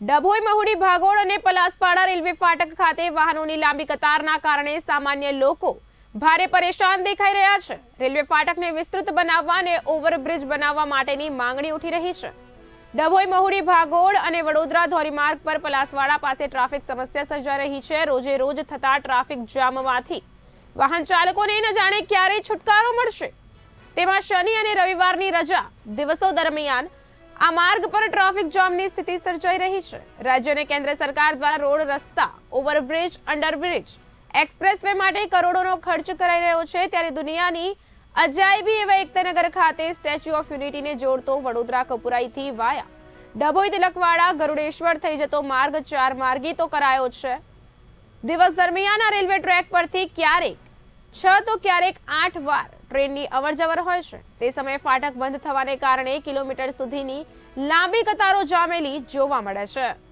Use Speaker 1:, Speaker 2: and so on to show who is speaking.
Speaker 1: ડભોઈ, મહુડી, ભાગોળ અને પલાસપાડા રેલવે ફાટક ખાતે વાહનોની લાંબી કતારના કારણે સામાન્ય લોકો ભારે પરેશાન દેખાઈ રહ્યા છે. રેલવે ફાટકને વિસ્તૃત બનાવવા અને ઓવરબ્રિજ બનાવવા માટેની માંગણી ઉઠી રહી છે. ડભોઈ, મહુડી, ભાગોળ અને વડોદરા ધોરીમાર્ગ પર પલાસવાડા પાસે ટ્રાફિક સમસ્યા સર્જાઈ રહી છે. રોજે રોજ થતા ટ્રાફિક જામમાંથી વાહન ચાલકોને ન જાણે ક્યારે છુટકારો મળશે. તેમાં શનિ અને રવિવારની રજા દિવસો દરમિયાન આ માર્ગ પર ટ્રાફિક જામની સ્થિતિ સર્જાઈ રહી છે. રાજ્ય અને કેન્દ્ર સરકાર દ્વારા રોડ રસ્તા, ઓવરબ્રિજ, અંડરબ્રિજ, એક્સપ્રેસવે માટે કરોડોનો ખર્ચ કરાઈ રહ્યો છે. ત્યારે દુનિયાની અજાયબી એવા એકતાનગર ખાતે સ્ટેચ્યુ ઓફ યુનિટીને જોડતો વડોદરા કપુરાઈથી વાયા. ડભોઈ તિલકવાડા ગરુડેશ્વર થઈ જતો માર્ગ ચાર માર્ગી તો કરાયો છે. દિવસ દરમિયાન આ રેલવે ટ્રેક પરથી ક્યારેક છ તો ક્યારેક આઠ વાર ટ્રેનની અવરજવર હોય છે. તે સમયે ફાટક બંધ થવાને કારણે કિલોમીટર સુધીની લાંબી કતારો જામેલી જોવા મળે છે.